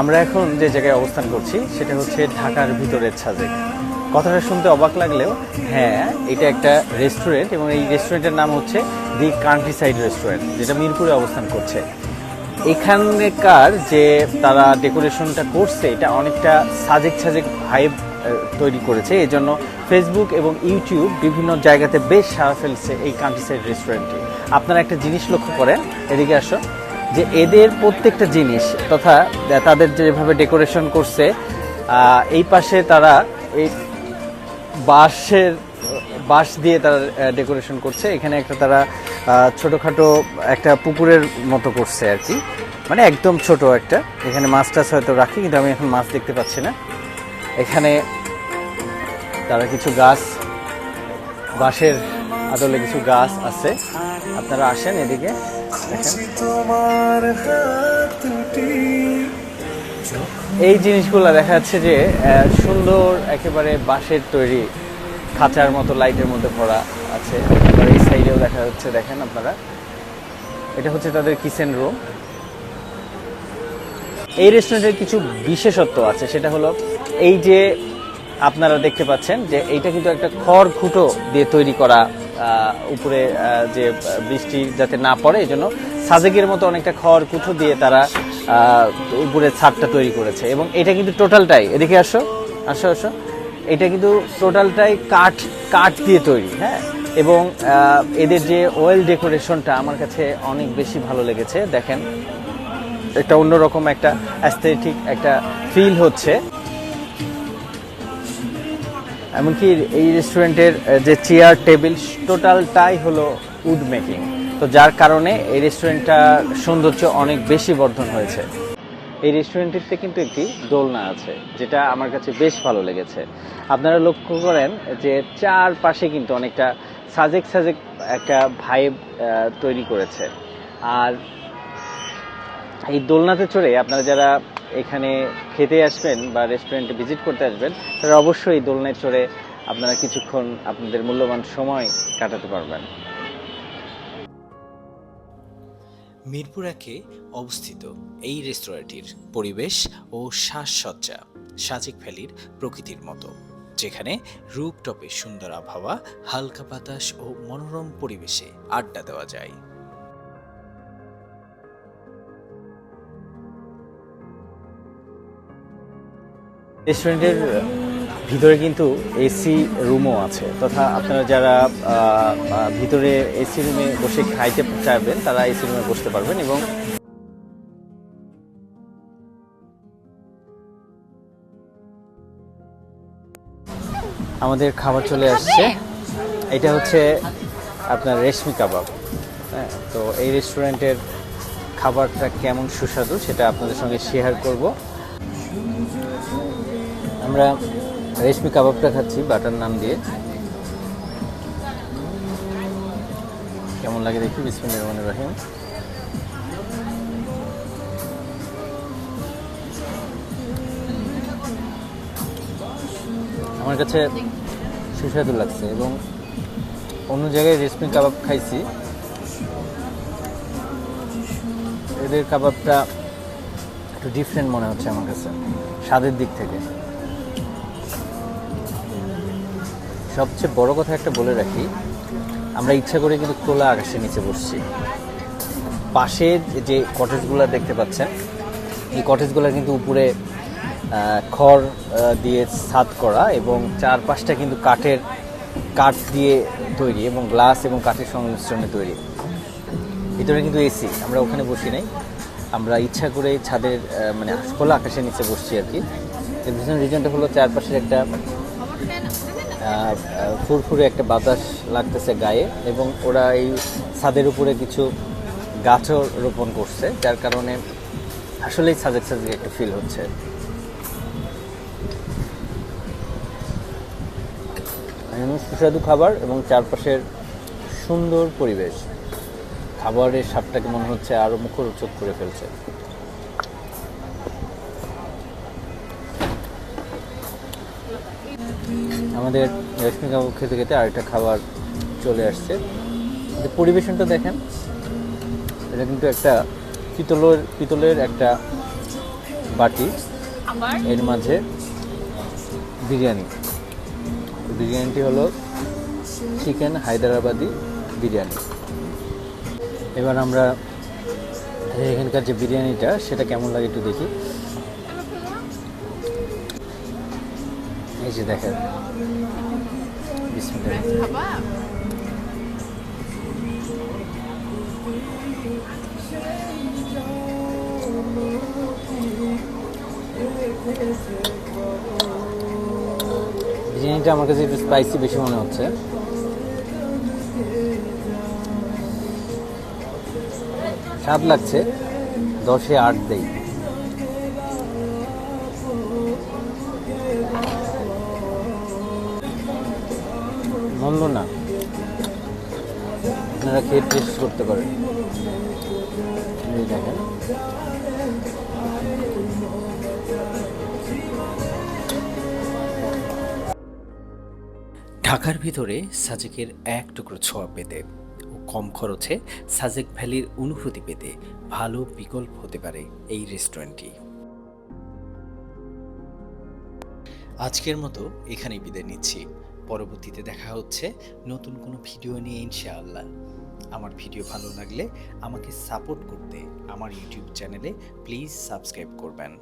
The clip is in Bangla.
আমরা এখন যে জায়গায় অবস্থান করছি, সেটা হচ্ছে ঢাকার ভিতরের সাজেক কথাটা শুনতে অবাক লাগলেও হ্যাঁ এটা একটা রেস্টুরেন্ট এবং এই রেস্টুরেন্টের নাম হচ্ছে দি কান্ট্রি সাইড রেস্টুরেন্ট যেটা মিরপুরে অবস্থান করছে। এখানকার যে তারা ডেকোরেশনটা করছে, এটা অনেকটা সাজেক সাজেক ভাইব তৈরি করেছে। এই জন্য ফেসবুক এবং ইউটিউব বিভিন্ন জায়গাতে বেশ সারা ফেলছে এই কান্ট্রি সাইড রেস্টুরেন্টটি আপনারা একটা জিনিস লক্ষ্য করেন, এদিকে আসো। যে এদের প্রত্যেকটা জিনিস তথা তাদের যেভাবে ডেকোরেশন করছে এই পাশে তারা এই বাঁশের, বাঁশ দিয়ে তারা ডেকোরেশন করছে। এখানে একটা তারা ছোটখাটো একটা পুকুরের মতো করছে আর কি। মানে একদম ছোট একটা। এখানে মাছ টাছ হয়তো রাখি, কিন্তু আমি এখন মাছ দেখতে পাচ্ছি না। এখানে তারা কিছু গাছ, বাঁশের আদলে কিছু গাছ আছে। আপনারা আসেন এদিকে। এই জিনিসগুলো দেখা যাচ্ছে যে সুন্দর একেবারে বাঁশের তৈরি খাঁচার মতো, লাইটের মধ্যে ভরা আছে। এই সাইডেও দেখা যাচ্ছে, দেখেন আপনারা। এটা হচ্ছে তাদের কিচেন রুম এই রেস্টুরেন্টের কিছু বিশেষত্ব আছে। সেটা হলো, এই যে আপনারা দেখতে পাচ্ছেন যে, এইটা কিন্তু একটা খড় খুঁটো দিয়ে তৈরি করা উপরে যে বৃষ্টি যাতে না পড়ে এই জন্য সাজেকের মতো অনেকটা খড় কুঠো দিয়ে তারা উপরে ছাদটা তৈরি করেছে। এবং এটা কিন্তু টোটালটাই, এদিকে আসো আসো আসো। এটা কিন্তু টোটালটাই কাঠ কাঠ দিয়ে তৈরি হ্যাঁ? এবং এদের যে ওয়েল ডেকোরেশনটা আমার কাছে অনেক বেশি ভালো লেগেছে, দেখেন। একটা অন্যরকম একটা অ্যাস্থেটিক একটা ফিল হচ্ছে। এমনকি এই রেস্টুরেন্টের যে চেয়ার টেবিল টোটালটাই হলো উড মেকিং তো যার কারণে এই রেস্টুরেন্টটার সৌন্দর্য অনেক বেশি বর্ধন হয়েছে। এই রেস্টুরেন্টটিতে কিন্তু একটি দোলনা আছে, যেটা আমার কাছে বেশ ভালো লেগেছে। আপনারা লক্ষ্য করেন যে চারপাশে কিন্তু অনেকটা সাজেক সাজেক একটা ভাইব তৈরি করেছে। আর এই দোলনাতে চড়ে আপনারা যারা এখানে খেতে আসবেন বা রেস্টুরেন্টে ভিজিট করতে আসবেন, তারা অবশ্যই দোলনায় চড়ে আপনারা কিছুক্ষণ আপনাদের মূল্যবান সময় কাটাতে পারবেন। মিরপুর একে অবস্থিত এই রেস্তোরাঁটির পরিবেশ ও সাজসজ্জা, সাজেক ভ্যালির প্রকৃতির মতো, যেখানে রূপটপে সুন্দর আবহাওয়া, হালকা বাতাস ও মনোরম পরিবেশে আড্ডা দেওয়া যায়। রেস্টুরেন্টের ভিতরে কিন্তু এসি রুমও আছে। তথা আপনারা যারা ভিতরে এসি রুমে বসে খাইতে চাইবেন, তারা এসি রুমে বসতে পারবেন এবং আমাদের খাবার চলে আসছে। এটা হচ্ছে আপনার রেশমি কাবাব। হ্যাঁ তো এই রেস্টুরেন্টের খাবারটা কেমন সুস্বাদু সেটা আপনাদের সঙ্গে শেয়ার করব। আমরা রেশমি কাবাবটা খাচ্ছি বাটার নাম দিয়ে। কেমন লাগে দেখি? বিসমিল্লাহির রহমানির রহিম। আমার কাছে সুস্বাদু লাগছে এবং অন্য জায়গায় রেশমি কাবাব খাইছি। এদের কাবাবটা একটু ডিফারেন্ট মনে হচ্ছে আমার কাছে, স্বাদের দিক থেকে। সবচেয়ে বড় কথা একটা বলে রাখি, আমরা ইচ্ছা করে কিন্তু খোলা আকাশের নিচে বসছি। পাশে যে কটেজগুলো দেখতে পাচ্ছেন, এই কটেজগুলো কিন্তু উপরে খড় দিয়ে ছাদ করা এবং চারপাশটা কিন্তু কাঠের কাঠ দিয়ে তৈরি এবং গ্লাস এবং কাঠের সংমিশ্রণে তৈরি। ভিতরে কিন্তু এসি আমরা ওখানে বসি নাই। আমরা ইচ্ছা করে ছাদের মানে খোলা আকাশের নিচে বসছি আর কি। রিজনটা হলো চারপাশের একটা ফুরফুরে একটা বাতাস লাগতেছে গায়ে এবং ওরা এই ছাদের উপরে কিছু গাছও রোপণ করছে, যার কারণে আসলেই সাজেক সাজেক একটা ফিল হচ্ছে। সুস্বাদু খাবার এবং চারপাশের সুন্দর পরিবেশ। খাবারের স্বাদটাকে মনে হচ্ছে আরও মুখরোচক করে ফেলছে। আমাদের রেশমি কাবাব খেতে খেতে আরেকটা খাবার চলে আসছে। পরিবেশনটা দেখেন এটা কিন্তু একটা পিতলের পিতলের একটা বাটি। এর মাঝে বিরিয়ানি। বিরিয়ানিটি হলো চিকেন হায়দ্রাবাদি বিরিয়ানি। এবার আমরা এখানকার যে বিরিয়ানিটা সেটা কেমন লাগে একটু দেখি। এই যে দেখেন। বিরিয়ানিটা আমার কাছে একটু স্পাইসি বেশি মনে হচ্ছে। স্বাদ লাগছে। দশে আট দেই। মন্দ না। আপনারা খেয়ে টেস্ট করতে পারেন। দেখেন। ঢাকার ভিতরে সাজেকের এক টুকরো ছোঁয়া পেতে ও কম খরচে সাজেক ভ্যালির অনুভূতি পেতে ভালো বিকল্প হতে পারে এই রেস্টুরেন্টটি। আজকের মতো এখানেই বিদায় নিচ্ছি। পরবর্তীতে দেখা হচ্ছে নতুন কোনো ভিডিও নিয়ে ইনশাআল্লাহ। আমার ভিডিও ভালো লাগলে আমাকে সাপোর্ট করতে আমার ইউটিউব চ্যানেলে প্লিজ সাবস্ক্রাইব করবেন।